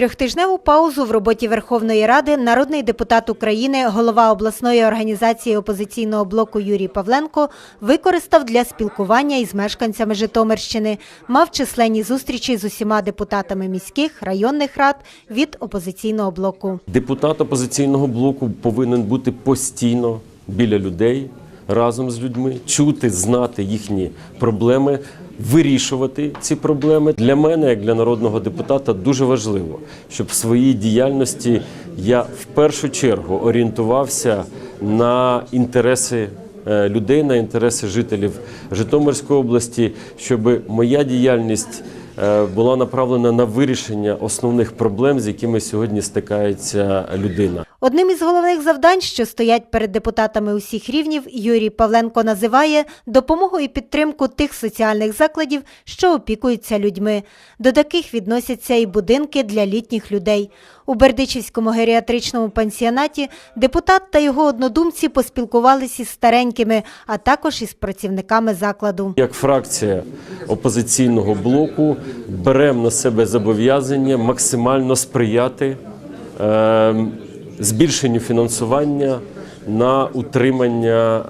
Трьохтижневу паузу в роботі Верховної Ради народний депутат України, голова обласної організації опозиційного блоку Юрій Павленко використав для спілкування із мешканцями Житомирщини. Мав численні зустрічі з усіма депутатами міських, районних рад від опозиційного блоку. Депутат опозиційного блоку повинен бути постійно біля людей, разом з людьми, чути, знати їхні проблеми, вирішувати ці проблеми. Для мене, як для народного депутата, дуже важливо, щоб в своїй діяльності я в першу чергу орієнтувався на інтереси. е, Людей на інтереси жителів Житомирської області, щоб моя діяльність була направлена на вирішення основних проблем, з якими сьогодні стикається людина. Одним із головних завдань, що стоять перед депутатами усіх рівнів, Юрій Павленко називає допомогу і підтримку тих соціальних закладів, що опікуються людьми. До таких відносяться і будинки для літніх людей. У Бердичівському геріатричному пансіонаті депутат та його однодумці поспілкувалися із старенькими, а також із працівниками закладу. Як фракція опозиційного блоку беремо на себе зобов'язання максимально сприяти е, збільшенню фінансування на утримання е,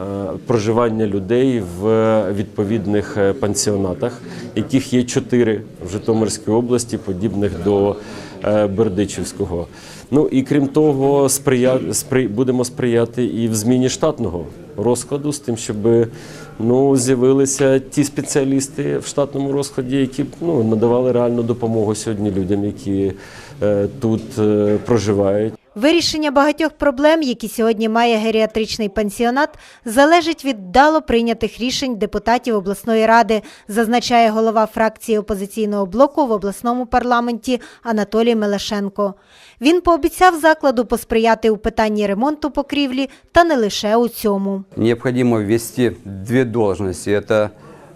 проживання людей в відповідних е, пансіонатах, яких є чотири в Житомирській області, подібних до е, Бердичівського. Ну і крім того, сприя... спри... будемо сприяти і в зміні штатного розкладу з тим, щоб ну, з'явилися ті спеціалісти в штатному розкладі, які б, ну, надавали реальну допомогу сьогодні людям, які е, тут е, проживають. Вирішення багатьох проблем, які сьогодні має геріатричний пансіонат, залежить від вдало прийнятих рішень депутатів обласної ради, зазначає голова фракції опозиційного блоку в обласному парламенті Анатолій Мелешенко. Він пообіцяв закладу посприяти у питанні ремонту покрівлі та не лише у цьому. Необходимо ввести две должности. Это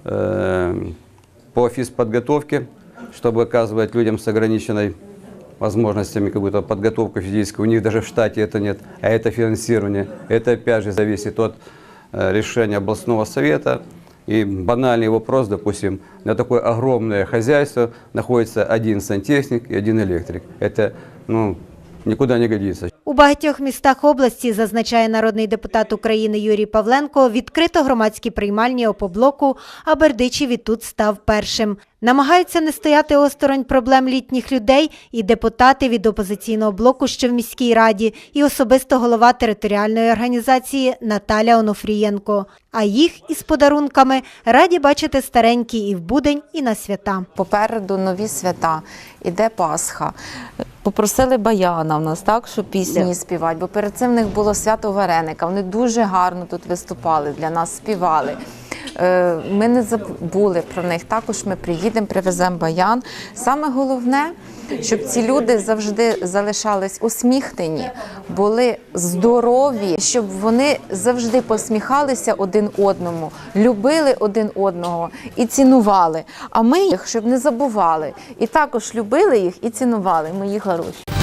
э, по физподготовке, чтобы оказывать людям с ограниченной возможностями какую-то подготовку физическую. У них даже в штате это нет, а это финансирование. Это опять же зависит от э, решения областного совета. И банальный вопрос, допустим, на такое огромное хозяйство находится один сантехник и один электрик. Это ну, никуда не годиться. У багатьох містах області, зазначає народний депутат України Юрій Павленко, відкрито громадські приймальні опоблоку, а Бердичів і тут став першим. Намагаються не стояти осторонь проблем літніх людей і депутати від опозиційного блоку, що в міській раді, і особисто голова територіальної організації Наталя Онофрієнко. А їх із подарунками раді бачити старенькі і в будень, і на свята. Попереду нові свята, іде Пасха. Попросили Баяна в нас, так, щоб пісні співати, бо перед цим в них було свято Вареника. Вони дуже гарно тут виступали, для нас співали. Е, Ми не забули про них. Також ми приїдемо, привеземо баян. Саме головне, щоб ці люди завжди залишались усміхнені, були здорові, щоб вони завжди посміхалися один одному, любили один одного і цінували. А ми їх щоб не забували, і також любили їх і цінували. Мої хороші.